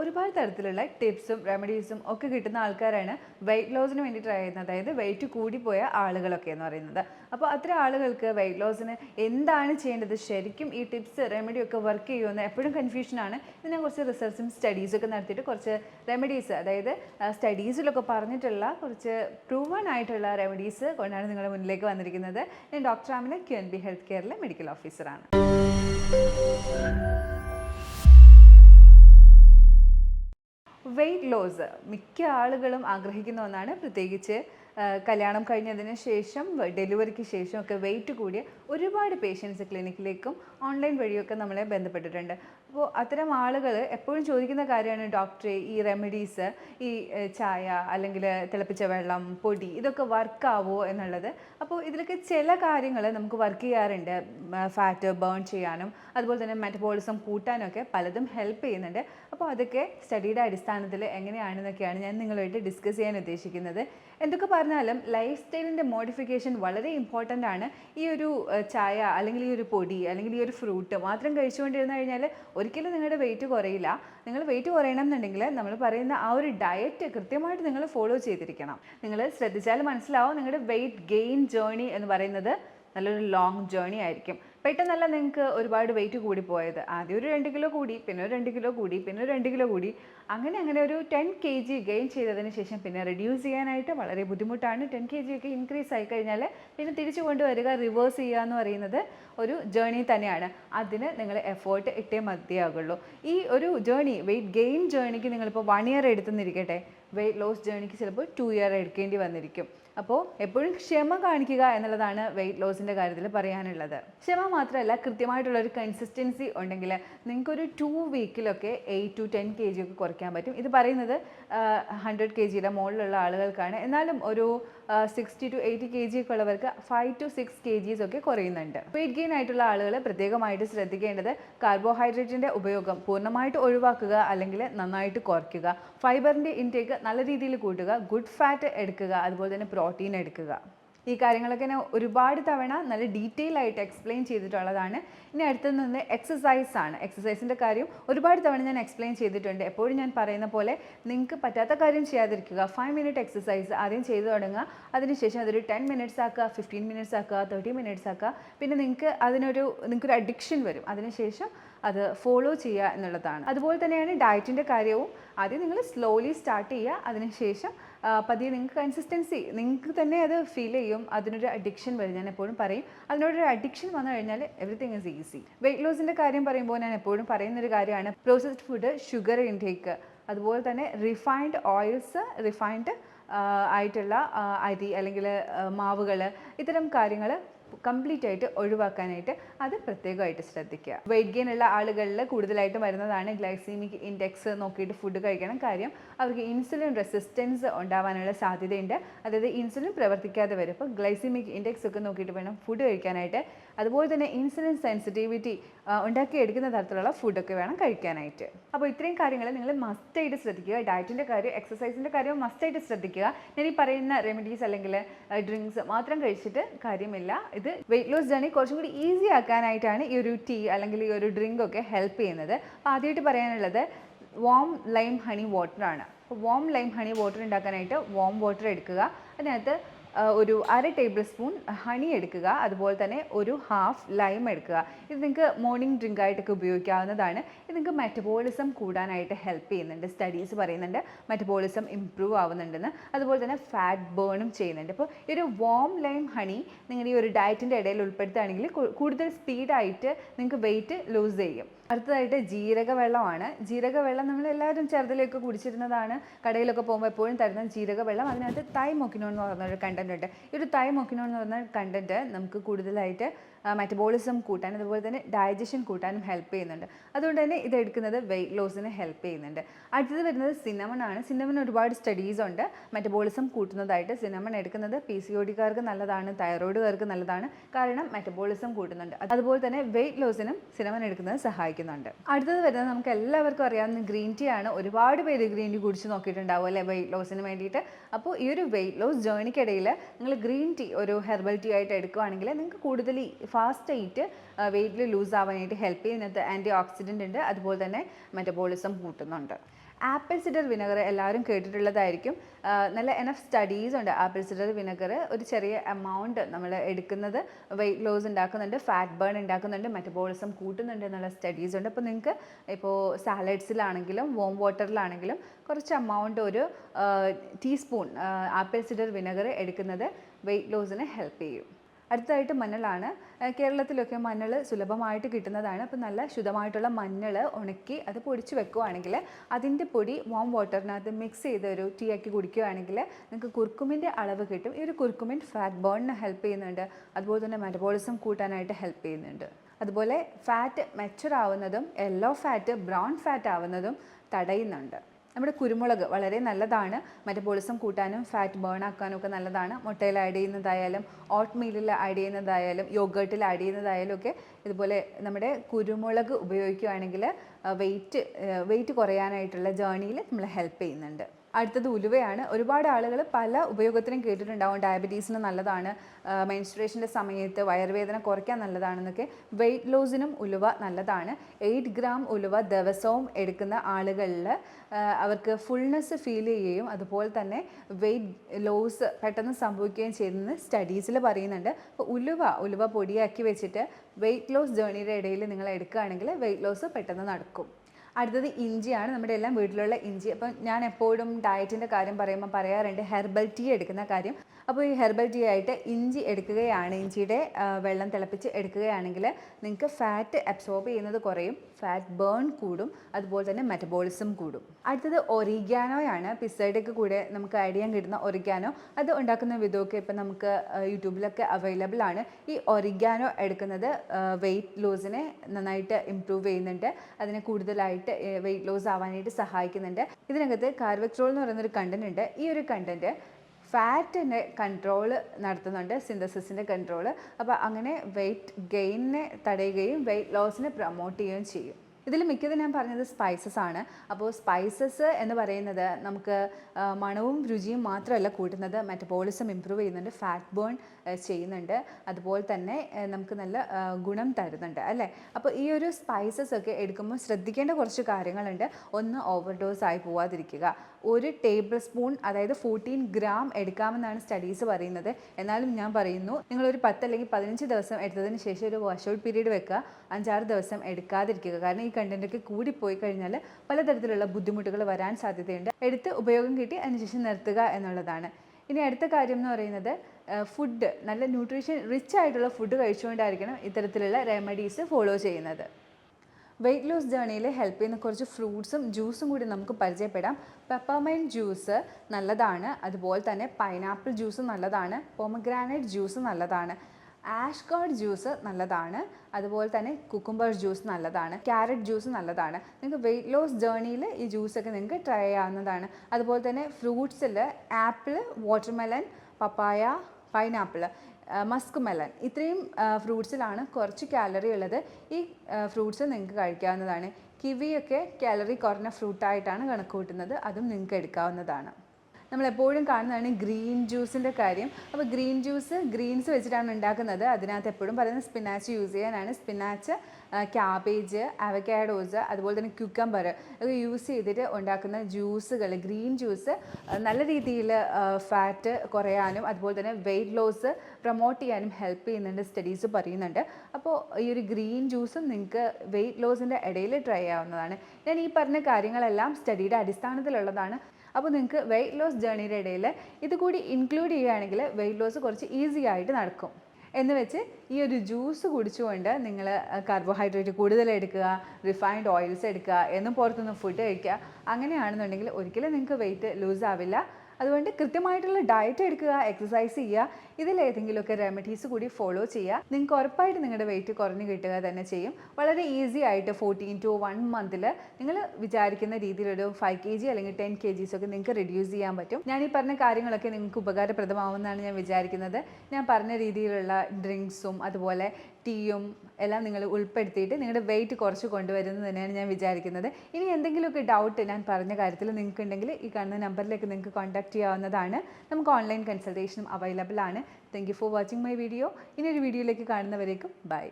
ഒരുപാട് തരത്തിലുള്ള ടിപ്സും റെമഡീസും ഒക്കെ കിട്ടുന്ന ആൾക്കാരാണ് വെയിറ്റ് ലോസിന് വേണ്ടി ട്രൈ ചെയ്യുന്നത്. അതായത് വെയിറ്റ് കൂടിപ്പോയ ആളുകളൊക്കെ എന്ന് പറയുന്നത്. അപ്പോൾ അത്തരം ആളുകൾക്ക് വെയിറ്റ് ലോസിന് എന്താണ് ചെയ്യേണ്ടത്? ശരിക്കും ഈ ടിപ്സ് റെമഡി ഒക്കെ വർക്ക് ചെയ്യുമെന്ന് എപ്പോഴും കൺഫ്യൂഷനാണ് ഇതിനെ കുറച്ച് റിസർച്ചും സ്റ്റഡീസൊക്കെ നടത്തിയിട്ട് കുറച്ച് റെമഡീസ് അതായത് സ്റ്റഡീസിലൊക്കെ പറഞ്ഞിട്ടുള്ള കുറച്ച് പ്രൂവൺ ആയിട്ടുള്ള റെമഡീസ് കൊണ്ടാണ് നിങ്ങളുടെ മുന്നിലേക്ക് വന്നിരിക്കുന്നത്. ഞാൻ doctor Amina Q N B health കെയറിലെ medical ഓഫീസറാണ് വെയിറ്റ് ലോസ് മിക്ക ആളുകളും ആഗ്രഹിക്കുന്ന ഒന്നാണ് പ്രത്യേകിച്ച് കല്യാണം കഴിഞ്ഞതിന് ശേഷം ഡെലിവറിക്ക് ശേഷം ഒക്കെ വെയിറ്റ് കൂടിയ ഒരുപാട് പേഷ്യൻസ് ക്ലിനിക്കിലേക്കും ഓൺലൈൻ വഴിയൊക്കെ നമ്മളെ ബന്ധപ്പെട്ടിട്ടുണ്ട്. അപ്പോൾ അത്തരം ആളുകൾ എപ്പോഴും ചോദിക്കുന്ന കാര്യമാണ് ഡോക്ടറെ ഈ റെമഡീസ് ഈ ചായ അല്ലെങ്കിൽ തിളപ്പിച്ച വെള്ളം പൊടി ഇതൊക്കെ വർക്കാവോ എന്നുള്ളത്? അപ്പോൾ ഇതിലൊക്കെ ചില കാര്യങ്ങൾ നമുക്ക് വർക്ക് ചെയ്യാറുണ്ട്. ഫാറ്റ് ബേൺ ചെയ്യാനും അതുപോലെ തന്നെ മെറ്റബോളിസം കൂട്ടാനൊക്കെ പലതും ഹെൽപ്പ് ചെയ്യുന്നുണ്ട്. അപ്പോൾ അതൊക്കെ സ്റ്റഡിയുടെ അടിസ്ഥാനത്തിൽ എങ്ങനെയാണെന്നൊക്കെയാണ് ഞാൻ നിങ്ങളുമായിട്ട് ഡിസ്കസ് ചെയ്യാൻ ഉദ്ദേശിക്കുന്നത്. എന്തൊക്കെ പറഞ്ഞാലും ലൈഫ് സ്റ്റൈലിന്റെ മോഡിഫിക്കേഷൻ വളരെ ഇമ്പോർട്ടന്റ് ആണ്. ഈ ഒരു ചായ അല്ലെങ്കിൽ ഈ ഒരു പൊടി അല്ലെങ്കിൽ ഈ ഒരു ഫ്രൂട്ട് മാത്രം കഴിച്ചുകൊണ്ടിരുന്നു കഴിഞ്ഞാൽ ഒരിക്കലും നിങ്ങളുടെ വെയിറ്റ് കുറയില്ല. നിങ്ങൾ വെയിറ്റ് കുറയണം എന്നുണ്ടെങ്കിൽ നമ്മൾ പറയുന്ന ആ ഒരു ഡയറ്റ് കൃത്യമായിട്ട് നിങ്ങൾ ഫോളോ ചെയ്തിരിക്കണം. നിങ്ങൾ ശ്രദ്ധിച്ചാൽ മനസ്സിലാവും നിങ്ങളുടെ വെയിറ്റ് ഗെയിൻ ജേണി എന്ന് പറയുന്നത് നല്ലൊരു ലോങ് ജേണി ആയിരിക്കും. പെട്ടെന്നല്ല നിങ്ങൾക്ക് ഒരുപാട് വെയിറ്റ് കൂടി പോയത്. ആദ്യം ഒരു രണ്ട് കിലോ കൂടി പിന്നെ ഒരു രണ്ട് കിലോ കൂടി പിന്നെ ഒരു രണ്ട് കിലോ കൂടി. അങ്ങനെ അങ്ങനെ ഒരു ടെൻ കെ ജി ഗെയിൻ ചെയ്തതിന് ശേഷം പിന്നെ റെഡ്യൂസ് ചെയ്യാനായിട്ട് വളരെ ബുദ്ധിമുട്ടാണ്. ടെൻ കെ ജി ഒക്കെ ഇൻക്രീസ് ആയി കഴിഞ്ഞാൽ പിന്നെ തിരിച്ചു കൊണ്ടുവരിക റിവേഴ്സ് ചെയ്യുക എന്ന് പറയുന്നത് ഒരു ജേണി തന്നെയാണ്. അതിന് നിങ്ങൾ എഫേർട്ട് ഇട്ടേ മതിയാകുള്ളൂ. ഈ ഒരു ജേണി വെയിറ്റ് ഗെയിൻ ജേണിക്ക് നിങ്ങളിപ്പോൾ വൺ ഇയർ എടുത്തെന്നിരിക്കട്ടെ വെയിറ്റ് ലോസ് ജേണിക്ക് ചിലപ്പോൾ ടു ഇയർ എടുക്കേണ്ടി വന്നിരിക്കും. അപ്പോൾ എപ്പോഴും ക്ഷമ കാണിക്കുക എന്നുള്ളതാണ് വെയിറ്റ് ലോസിന്റെ കാര്യത്തിൽ പറയാനുള്ളത്. ക്ഷമ മാത്രമല്ല കൃത്യമായിട്ടുള്ള ഒരു കൺസിസ്റ്റൻസി ഉണ്ടെങ്കിൽ നിങ്ങൾക്കൊരു two വീക്കിലൊക്കെ eight to ten K G ഒക്കെ കുറയ്ക്കാൻ പറ്റും. ഇത് പറയുന്നത് ഹൺഡ്രഡ് കെ ജിയുടെ മുകളിലുള്ള ആളുകൾക്കാണ്. എന്നാലും ഒരു sixty to eighty K G ഒക്കെ ഉള്ളവർക്ക് five to six K Gs ഒക്കെ കുറയുന്നുണ്ട്. വെയിറ്റ് ഗെയിൻ ആയിട്ടുള്ള ആളുകൾ പ്രത്യേകമായിട്ട് ശ്രദ്ധിക്കേണ്ടത് കാർബോഹൈഡ്രേറ്റിന്റെ ഉപയോഗം പൂർണമായിട്ട് ഒഴിവാക്കുക അല്ലെങ്കിൽ നന്നായിട്ട് കുറയ്ക്കുക. ഫൈബറിന്റെ ഇൻടേക്ക് നല്ല രീതിയിൽ കൂട്ടുക ഗുഡ് ഫാറ്റ് എടുക്കുക അതുപോലെ തന്നെ പ്രോട്ടീൻ എടുക്കുക. ഈ കാര്യങ്ങളൊക്കെ ഞാൻ ഒരുപാട് തവണ നല്ല ഡീറ്റെയിൽ ആയിട്ട് എക്സ്പ്ലെയിൻ ചെയ്തിട്ടുള്ളതാണ്. ഇനി അടുത്തത് നിന്ന് എക്സസൈസ് ആണ്. എക്സസൈസിന്റെ കാര്യം ഒരുപാട് തവണ ഞാൻ എക്സ്പ്ലെയിൻ ചെയ്തിട്ടുണ്ട്. എപ്പോഴും ഞാൻ പറയുന്ന പോലെ നിങ്ങൾക്ക് പറ്റാത്ത കാര്യം ചെയ്യാതിരിക്കുക. ഫൈവ് മിനിറ്റ് എക്സസൈസ് ആദ്യം ചെയ്തു തുടങ്ങുക. അതിനുശേഷം അതൊരു ടെൻ മിനിറ്റ്സ് ആക്കുക ഫിഫ്റ്റീൻ മിനിറ്റ്സ് ആക്കുക തേർട്ടി മിനിറ്റ്സ് ആക്കുക. പിന്നെ നിങ്ങൾക്ക് അതിനൊരു നിങ്ങൾക്കൊരു അഡിക്ഷൻ വരും. അതിനുശേഷം അത് ഫോളോ ചെയ്യുക എന്നുള്ളതാണ്. അതുപോലെ തന്നെയാണ് ഡയറ്റിന്റെ കാര്യവും. ആദ്യം നിങ്ങൾ സ്ലോലി സ്റ്റാർട്ട് ചെയ്യുക. അതിനുശേഷം പതിയെ നിങ്ങൾക്ക് കൺസിസ്റ്റൻസി നിങ്ങൾക്ക് തന്നെ അത് ഫീൽ ചെയ്യും. അതിനൊരു അഡിക്ഷൻ വരും. ഞാൻ എപ്പോഴും പറയും അതിനോടൊരു അഡിക്ഷൻ വന്നു കഴിഞ്ഞാൽ എവറിത്തിങ് ഈസ് ഈസി വെയിറ്റ് ലോസിന്റെ കാര്യം പറയുമ്പോൾ ഞാൻ എപ്പോഴും പറയുന്നൊരു കാര്യമാണ് പ്രോസസ്ഡ് ഫുഡ് ഷുഗർ ഇൻടേക്ക് അതുപോലെ തന്നെ റിഫൈൻഡ് ഓയിൽസ് റിഫൈൻഡ് ആയിട്ടുള്ള അരി അല്ലെങ്കിൽ മാവുകൾ ഇത്തരം കാര്യങ്ങൾ കംപ്ലീറ്റ് ആയിട്ട് ഒഴിവാക്കാനായിട്ട് അത് പ്രത്യേകമായിട്ട് ശ്രദ്ധിക്കുക. വെയിറ്റ് ഗെയിൻ ഉള്ള ആളുകളിൽ കൂടുതലായിട്ട് വരുന്നതാണ് ഗ്ലൈസീമിക് ഇൻഡെക്സ് നോക്കിയിട്ട് ഫുഡ് കഴിക്കണം. കാര്യം അവർക്ക് ഇൻസുലിൻ റെസിസ്റ്റൻസ് ഉണ്ടാവാനുള്ള സാധ്യതയുണ്ട്. അതായത് ഇൻസുലിൻ പ്രവർത്തിക്കാതെ വരും അപ്പോൾ ഗ്ലൈസീമിക് ഇൻഡെക്സ് ഒക്കെ നോക്കിയിട്ട് വേണം ഫുഡ് കഴിക്കാനായിട്ട്. അതുപോലെ തന്നെ ഇൻസുലിൻ സെൻസിറ്റിവിറ്റി ഉണ്ടാക്കിയെടുക്കുന്ന തരത്തിലുള്ള ഫുഡൊക്കെ വേണം കഴിക്കാനായിട്ട്. അപ്പോൾ ഇത്രയും കാര്യങ്ങൾ നിങ്ങൾ മസ്റ്റായിട്ട് ശ്രദ്ധിക്കുക. ഡയറ്റിന്റെ കാര്യം എക്സസൈസിന്റെ കാര്യം മസ്റ്റായിട്ട് ശ്രദ്ധിക്കുക. ഞാൻ ഈ പറയുന്ന റെമഡീസ് അല്ലെങ്കിൽ ഡ്രിങ്ക്സ് മാത്രം കഴിച്ചിട്ട് കാര്യമില്ല. ഇത് വെയിറ്റ് ലോസ് ജേണി കുറച്ചും കൂടി ഈസി ആക്കാനായിട്ടാണ് ഈ ഒരു ടീ അല്ലെങ്കിൽ ഈ ഒരു ഡ്രിങ്ക് ഒക്കെ ഹെൽപ്പ് ചെയ്യുന്നത്. അപ്പോൾ ആദ്യമായിട്ട് പറയാനുള്ളത് വാം ലൈം ഹണി വാട്ടറാണ് അപ്പോൾ വാം ലൈം ഹണി വാട്ടർ ഉണ്ടാക്കാനായിട്ട് വാം വാട്ടർ എടുക്കുക. അതിനകത്ത് ഒരു അര ടേബിൾ സ്പൂൺ ഹണി എടുക്കുക. അതുപോലെ തന്നെ ഒരു ഹാഫ് ലൈം എടുക്കുക. ഇത് നിങ്ങൾക്ക് മോർണിംഗ് ഡ്രിങ്ക് ആയിട്ടൊക്കെ ഉപയോഗിക്കാവുന്നതാണ്. ഇത് നിങ്ങൾക്ക് മെറ്റബോളിസം കൂടാനായിട്ട് ഹെൽപ്പ് ചെയ്യുന്നുണ്ട്. സ്റ്റഡീസ് പറയുന്നുണ്ട് മെറ്റബോളിസം ഇമ്പ്രൂവ് ആവുന്നുണ്ടെന്ന്. അതുപോലെ തന്നെ ഫാറ്റ് ബേണും ചെയ്യുന്നുണ്ട്. അപ്പോൾ ഈ ഒരു വോം ലൈം ഹണി നിങ്ങൾ ഈ ഒരു ഡയറ്റിന്റെ ഇടയിൽ ഉൾപ്പെടുത്തുകയാണെങ്കിൽ കൂടുതൽ സ്പീഡായിട്ട് നിങ്ങൾക്ക് വെയിറ്റ് ലൂസ് ചെയ്യും. അടുത്തതായിട്ട് ജീരക വെള്ളമാണ് ജീരക വെള്ളം നമ്മൾ എല്ലാവരും ചെറുതിലൊക്കെ കുടിച്ചിരുന്നതാണ്. കടയിലൊക്കെ പോകുമ്പോൾ എപ്പോഴും തരുന്ന ജീരക വെള്ളം അതിനകത്ത് തൈ മൊക്കിനോ എന്ന് പറഞ്ഞ ഒരു കണ്ടന്റ് ഉണ്ട്. ഈ ഒരു തൈ മൊക്കിനോ എന്ന് പറഞ്ഞ കണ്ടന്റ് നമുക്ക് കൂടുതലായിട്ട് മെറ്റബോളിസം കൂട്ടാനും അതുപോലെ തന്നെ ഡൈജഷൻ കൂട്ടാനും ഹെൽപ്പ് ചെയ്യുന്നുണ്ട്. അതുകൊണ്ട് തന്നെ ഇത് എടുക്കുന്നത് വെയിറ്റ് ലോസിന് ഹെൽപ്പ് ചെയ്യുന്നുണ്ട്. അടുത്തത് വരുന്നത് സിനമൺ ആണ്. സിനമൺ ഒരുപാട് സ്റ്റഡീസ് ഉണ്ട്. മെറ്റബോളിസം കൂട്ടുന്നതായിട്ട് സിനമൺ എടുക്കുന്നത് പി സി ഒ ഡിക്കാർക്ക് നല്ലതാണ് തൈറോയിഡുകാർക്ക് നല്ലതാണ്. കാരണം മെറ്റബോളിസം കൂട്ടുന്നുണ്ട്. അതുപോലെ തന്നെ വെയിറ്റ് ലോസിനും സിനമൺ എടുക്കുന്നത് സഹായിക്കുന്നുണ്ട്. അടുത്തത് വരുന്നത് നമുക്ക് എല്ലാവർക്കും അറിയാവുന്ന ഗ്രീൻ ടീ ആണ്. ഒരുപാട് പേര് ഗ്രീൻ ടീ കുടിച്ച് നോക്കിയിട്ടുണ്ടാവും അല്ലേ? വെയിറ്റ് ലോസിന് വേണ്ടിയിട്ട്. അപ്പോൾ ഈ ഒരു വെയിറ്റ് ലോസ് ജേണിക്കിടയിൽ നിങ്ങൾ ഗ്രീൻ ടീ ഒരു ഹെർബൽ ടീ ആയിട്ട് എടുക്കുകയാണെങ്കിൽ നിങ്ങൾക്ക് കൂടുതൽ ഫാസ്റ്റ് ആയിട്ട് വെയിറ്റിൽ ലൂസ് ആവാനായിട്ട് ഹെൽപ്പ് ചെയ്യുന്നത് ആന്റി ഓക്സിഡന്റ് ഉണ്ട്. അതുപോലെ തന്നെ മെറ്റബോളിസം കൂട്ടുന്നുണ്ട്. ആപ്പിൾ സിഡർ വിനെഗർ എല്ലാവരും കേട്ടിട്ടുള്ളതായിരിക്കും. നല്ല എനഫ് സ്റ്റഡീസ് ഉണ്ട് ആപ്പിൾ സിഡർ വിനെഗർ. ഒരു ചെറിയ എമൗണ്ട് നമ്മൾ എടുക്കുന്നത് വെയിറ്റ് ലോസ് ഉണ്ടാക്കുന്നുണ്ട് ഫാറ്റ് ബേൺ ഉണ്ടാക്കുന്നുണ്ട് മെറ്റബോളിസം കൂട്ടുന്നുണ്ട് എന്നുള്ള സ്റ്റഡീസ് ഉണ്ട്. അപ്പോൾ നിങ്ങൾക്ക് ഇപ്പോൾ സാലഡ്സിലാണെങ്കിലും വോം വാട്ടറിലാണെങ്കിലും കുറച്ച് എമൗണ്ട് ഒരു ടീസ്പൂൺ ആപ്പിൾ സിഡർ വിനെഗർ എടുക്കുന്നത് വെയിറ്റ് ലോസിന് ഹെൽപ്പ് ചെയ്യും. അടുത്തതായിട്ട് മഞ്ഞളാണ്. കേരളത്തിലൊക്കെ മഞ്ഞൾ സുലഭമായിട്ട് കിട്ടുന്നതാണ്. അപ്പോൾ നല്ല ശുദ്ധമായിട്ടുള്ള മഞ്ഞൾ ഉണക്കി അത് പൊടിച്ച് വെക്കുകയാണെങ്കിൽ അതിന്റെ പൊടി വാം വാട്ടറിനകത്ത് മിക്സ് ചെയ്ത് ഒരു ടീ ആക്കി കുടിക്കുകയാണെങ്കിൽ നിങ്ങൾക്ക് കുർക്കുമിന്റെ അളവ് കിട്ടും. ഈ ഒരു കുർക്കുമിൻ ഫാറ്റ് ബേണിന് ഹെൽപ്പ് ചെയ്യുന്നുണ്ട്. അതുപോലെ തന്നെ മെറ്റബോളിസം കൂട്ടാനായിട്ട് ഹെൽപ്പ് ചെയ്യുന്നുണ്ട്. അതുപോലെ ഫാറ്റ് മെച്ചർ ആവുന്നതും യെല്ലോ ഫാറ്റ് ബ്രൗൺ ഫാറ്റ് ആവുന്നതും തടയുന്നുണ്ട്. നമ്മുടെ കുരുമുളക് വളരെ നല്ലതാണ്. മെറ്റബോളിസം കൂട്ടാനും ഫാറ്റ് ബേൺ ആക്കാനും ഒക്കെ നല്ലതാണ്. മുട്ടയിൽ ആഡ് ചെയ്യുന്നതായാലും ഓട്ട് മീലിൽ ആഡ് ചെയ്യുന്നതായാലും യോഗേർട്ടിൽ ആഡ് ചെയ്യുന്നതായാലും ഒക്കെ ഇതുപോലെ നമ്മുടെ കുരുമുളക് ഉപയോഗിക്കുകയാണെങ്കിൽ വെയിറ്റ് വെയിറ്റ് കുറയാനായിട്ടുള്ള ജേണിയിൽ നമ്മളെ ഹെൽപ്പ് ചെയ്യുന്നുണ്ട്. അടുത്തത് ഉലുവയാണ്. ഒരുപാട് ആളുകൾ പല ഉപയോഗത്തിനും കേട്ടിട്ടുണ്ടാവും. ഡയബറ്റീസിന് നല്ലതാണ്. മെൻസ്ട്രേഷന്റെ സമയത്ത് വയറുവേദന കുറയ്ക്കാൻ നല്ലതാണെന്നൊക്കെ. വെയിറ്റ് ലോസിനും ഉലുവ നല്ലതാണ്. എയ്റ്റ് ഗ്രാം ഉലുവ ദിവസവും എടുക്കുന്ന ആളുകളിൽ അവർക്ക് ഫുൾനെസ് ഫീൽ ചെയ്യുകയും അതുപോലെ തന്നെ വെയിറ്റ് ലോസ് പെട്ടെന്ന് സംഭവിക്കുകയും ചെയ്യുന്നത് സ്റ്റഡീസിൽ പറയുന്നുണ്ട്. അപ്പോൾ ഉലുവ ഉലുവ പൊടിയാക്കി വെച്ചിട്ട് വെയിറ്റ് ലോസ് ജേണിയുടെ ഇടയിൽ നിങ്ങൾ എടുക്കുകയാണെങ്കിൽ വെയിറ്റ് ലോസ് പെട്ടെന്ന് നടക്കും. അടുത്തത് ഇഞ്ചിയാണ് നമ്മുടെ എല്ലാം വീട്ടിലുള്ള ഇഞ്ചി. അപ്പം ഞാൻ എപ്പോഴും ഡയറ്റിന്റെ കാര്യം പറയുമ്പോൾ പറയാറുണ്ട് ഹെർബൽ ടീ എടുക്കുന്ന കാര്യം. അപ്പോൾ ഈ ഹെർബൽ ടീ ആയിട്ട് ഇഞ്ചി എടുക്കുകയാണ് ഇഞ്ചിയുടെ വെള്ളം തിളപ്പിച്ച് എടുക്കുകയാണെങ്കിൽ നിങ്ങൾക്ക് ഫാറ്റ് അബ്സോർബ് ചെയ്യുന്നത് കുറയും ഫാറ്റ് ബേൺ കൂടും അതുപോലെ തന്നെ മെറ്റബോളിസം കൂടും. അടുത്തത് ഒറിഗാനോയാണ് പിസ്സയുടെയൊക്കെ കൂടെ നമുക്ക് ആഡ് ചെയ്യാൻ കിട്ടുന്ന ഒറിഗാനോ അത് ഉണ്ടാക്കുന്ന വിധമൊക്കെ ഇപ്പം നമുക്ക് യൂട്യൂബിലൊക്കെ അവൈലബിൾ ആണ്. ഈ ഒറിഗാനോ എടുക്കുന്നത് വെയിറ്റ് ലോസിനെ നന്നായിട്ട് ഇംപ്രൂവ് ചെയ്യുന്നുണ്ട്. അതിനെ കൂടുതലായിട്ട് വെയിറ്റ് ലോസ് ആവാനായിട്ട് സഹായിക്കുന്നുണ്ട്. ഇതിനകത്ത് കാർവെക്ട്രോൾ എന്ന് പറയുന്നൊരു കണ്ടന്റ് ഉണ്ട്. ഈ ഒരു കണ്ടന്റ് ഫാറ്റിന്റെ കൺട്രോൾ നടത്തുന്നുണ്ട് സിന്തസിസിന്റെ കൺട്രോൾ അപ്പോൾ അങ്ങനെ വെയിറ്റ് ഗെയിനിനെ തടയുകയും വെയിറ്റ് ലോസിനെ പ്രൊമോട്ട് ചെയ്യുകയും ചെയ്യും. ഇതിൽ മിക്കത് ഞാൻ പറഞ്ഞത് സ്പൈസസ് ആണ്. അപ്പോൾ സ്പൈസസ് എന്ന് പറയുന്നത് നമുക്ക് മണവും രുചിയും മാത്രമല്ല കൂട്ടുന്നത് മെറ്റബോളിസം ഇമ്പ്രൂവ് ചെയ്യുന്നുണ്ട് ഫാറ്റ് ബേൺ ചെയ്യുന്നുണ്ട്. അതുപോലെ തന്നെ നമുക്ക് നല്ല ഗുണം തരുന്നുണ്ട് അല്ലേ? അപ്പോൾ ഈ ഒരു സ്പൈസസ് ഒക്കെ എടുക്കുമ്പോൾ ശ്രദ്ധിക്കേണ്ട കുറച്ച് കാര്യങ്ങളുണ്ട്. ഒന്ന് ഓവർഡോസ് ആയി പോവാതിരിക്കുക. ഒരു ടേബിൾ സ്പൂൺ അതായത് ഫോർട്ടീൻ ഗ്രാം എടുക്കാമെന്നാണ് സ്റ്റഡീസ് പറയുന്നത്. എന്നാലും ഞാൻ പറയുന്നു നിങ്ങളൊരു പത്ത് അല്ലെങ്കിൽ പതിനഞ്ച് ദിവസം എടുത്തതിന് ശേഷം ഒരു വാഷ് ഔട്ട് പീരീഡ് വെക്കുക അഞ്ചാറ് ദിവസം എടുക്കാതിരിക്കുക. കാരണം ഈ കണ്ടന്റൊക്കെ കൂടിപ്പോയി കഴിഞ്ഞാൽ പലതരത്തിലുള്ള ബുദ്ധിമുട്ടുകൾ വരാൻ സാധ്യതയുണ്ട്. എടുത്ത് ഉപയോഗം കിട്ടി അതിനുശേഷം നിർത്തുക എന്നുള്ളതാണ്. ഇനി അടുത്ത കാര്യം എന്ന് പറയുന്നത് ഫുഡ് നല്ല ന്യൂട്രീഷൻ റിച്ച് ആയിട്ടുള്ള ഫുഡ് കഴിച്ചുകൊണ്ടായിരിക്കണം ഇത്തരത്തിലുള്ള റെമഡീസ് ഫോളോ ചെയ്യുന്നത്. വെയിറ്റ് ലോസ് ജേണിയിൽ ഹെൽപ്പ് ചെയ്യുന്ന കുറച്ച് ഫ്രൂട്ട്സും ജ്യൂസും കൂടി നമുക്ക് പരിചയപ്പെടാം. പെപ്പർമൈൻ ജ്യൂസ് നല്ലതാണ്. അതുപോലെ തന്നെ പൈനാപ്പിൾ ജ്യൂസ് നല്ലതാണ്. പൊമഗ്രാനൈറ്റ് ജ്യൂസ് നല്ലതാണ്. ആഷ് ഗാർഡ് ജ്യൂസ് നല്ലതാണ്. അതുപോലെ തന്നെ കുക്കുംബർ ജ്യൂസ് നല്ലതാണ്. ക്യാരറ്റ് ജ്യൂസ് നല്ലതാണ്. നിങ്ങൾക്ക് വെയിറ്റ് ലോസ് ജേർണിയിൽ ഈ ജ്യൂസൊക്കെ നിങ്ങൾക്ക് ട്രൈ ചെയ്യാവുന്നതാണ്. അതുപോലെ തന്നെ ഫ്രൂട്ട്സിൽ apple watermelon papaya pineapple musk melon ഇത്രയും ഫ്രൂട്ട്സിലാണ് കുറച്ച് കാലറി ഉള്ളത്. ഈ ഫ്രൂട്ട്സ് നിങ്ങൾക്ക് കഴിക്കാവുന്നതാണ്. കിവിയൊക്കെ കാലറി കുറഞ്ഞ ഫ്രൂട്ടായിട്ടാണ് കണക്ക് കൂട്ടുന്നത്. അതും നിങ്ങൾക്ക് എടുക്കാവുന്നതാണ്. നമ്മൾ എപ്പോഴും കാണുന്നതാണ് ഗ്രീൻ ജ്യൂസിന്റെ കാര്യം. അപ്പോൾ ഗ്രീൻ ജ്യൂസ് ഗ്രീൻസ് വെച്ചിട്ടാണ് ഉണ്ടാക്കുന്നത്. അതിനകത്ത് എപ്പോഴും പറയുന്നത് സ്പിനാച്ച് യൂസ് ചെയ്യാനാണ്. സ്പിനാച്ച് ക്യാബേജ് അവക്കാഡോസ് അതുപോലെ തന്നെ ക്യുക്കമ്പർ ഒക്കെ യൂസ് ചെയ്തിട്ട് ഉണ്ടാക്കുന്ന ജ്യൂസുകൾ ഗ്രീൻ ജ്യൂസ് നല്ല രീതിയിൽ ഫാറ്റ് കുറയാനും അതുപോലെ തന്നെ വെയിറ്റ് ലോസ് പ്രൊമോട്ട് ചെയ്യാനും ഹെൽപ്പ് ചെയ്യുന്നുണ്ട് സ്റ്റഡീസ് പറയുന്നുണ്ട്. അപ്പോൾ ഈ ഒരു ഗ്രീൻ ജ്യൂസും നിങ്ങൾക്ക് വെയിറ്റ് ലോസിന്റെ ഇടയിൽ ട്രൈ ആവുന്നതാണ് ഞാൻ ഈ പറഞ്ഞ കാര്യങ്ങളെല്ലാം സ്റ്റഡിയുടെ അടിസ്ഥാനത്തിലുള്ളതാണ്. അപ്പോൾ നിങ്ങൾക്ക് വെയിറ്റ് ലോസ് ജേണിയുടെ ഇടയിൽ ഇത് കൂടി ഇൻക്ലൂഡ് ചെയ്യുകയാണെങ്കിൽ വെയിറ്റ് ലോസ് കുറച്ച് ഈസി ആയിട്ട് നടക്കും. എന്ന് വെച്ച് ഈ ഒരു ജ്യൂസ് കുടിച്ചുകൊണ്ട് നിങ്ങൾ കാർബോഹൈഡ്രേറ്റ് കൂടുതൽ എടുക്കുക റിഫൈൻഡ് ഓയിൽസ് എടുക്കുക എന്നും പുറത്തുനിന്ന് ഫുഡ് കഴിക്കുക. അങ്ങനെയാണെന്നുണ്ടെങ്കിൽ ഒരിക്കലും നിങ്ങൾക്ക് വെയിറ്റ് ലൂസ് ആവില്ല. അതുകൊണ്ട് കൃത്യമായിട്ടുള്ള ഡയറ്റ് എടുക്കുക എക്സസൈസ് ചെയ്യുക ഇതിലേതെങ്കിലുമൊക്കെ റെമഡീസ് കൂടി ഫോളോ ചെയ്യുക. നിങ്ങൾക്ക് ഉറപ്പായിട്ട് നിങ്ങളുടെ വെയിറ്റ് കുറഞ്ഞു കിട്ടുക തന്നെ ചെയ്യും. വളരെ ഈസി ആയിട്ട് ഫോർട്ടീൻ ടു വൺ മന്തിൽ നിങ്ങൾ വിചാരിക്കുന്ന രീതിയിലൊരു ഫൈവ് കെ ജി അല്ലെങ്കിൽ ടെൻ കെ ജീസ് ഒക്കെ നിങ്ങൾക്ക് റെഡ്യൂസ് ചെയ്യാൻ പറ്റും. ഞാൻ ഈ പറഞ്ഞ കാര്യങ്ങളൊക്കെ നിങ്ങൾക്ക് ഉപകാരപ്രദമാവുമെന്നാണ് ഞാൻ വിചാരിക്കുന്നത്. ഞാൻ പറഞ്ഞ രീതിയിലുള്ള ഡ്രിങ്ക്സും അതുപോലെ ടീയും എല്ലാം നിങ്ങൾ ഉൾപ്പെടുത്തിയിട്ട് നിങ്ങളുടെ വെയിറ്റ് കുറച്ച് കൊണ്ടുവരുന്നത് തന്നെയാണ് ഞാൻ വിചാരിക്കുന്നത്. ഇനി എന്തെങ്കിലുമൊക്കെ ഡൗട്ട് ഞാൻ പറഞ്ഞ കാര്യത്തിൽ നിങ്ങൾക്ക് ഉണ്ടെങ്കിൽ ഈ കാണുന്ന നമ്പറിലേക്ക് നിങ്ങൾക്ക് കോൺടാക്ട് ചെയ്യാവുന്നതാണ്. നമുക്ക് ഓൺലൈൻ കൺസൾട്ടേഷനും അവൈലബിൾ ആണ്. Thank you for watching my video ഇനി ഒരു വീഡിയോയിലേക്ക് കാണുന്നവരേക്കും ബൈ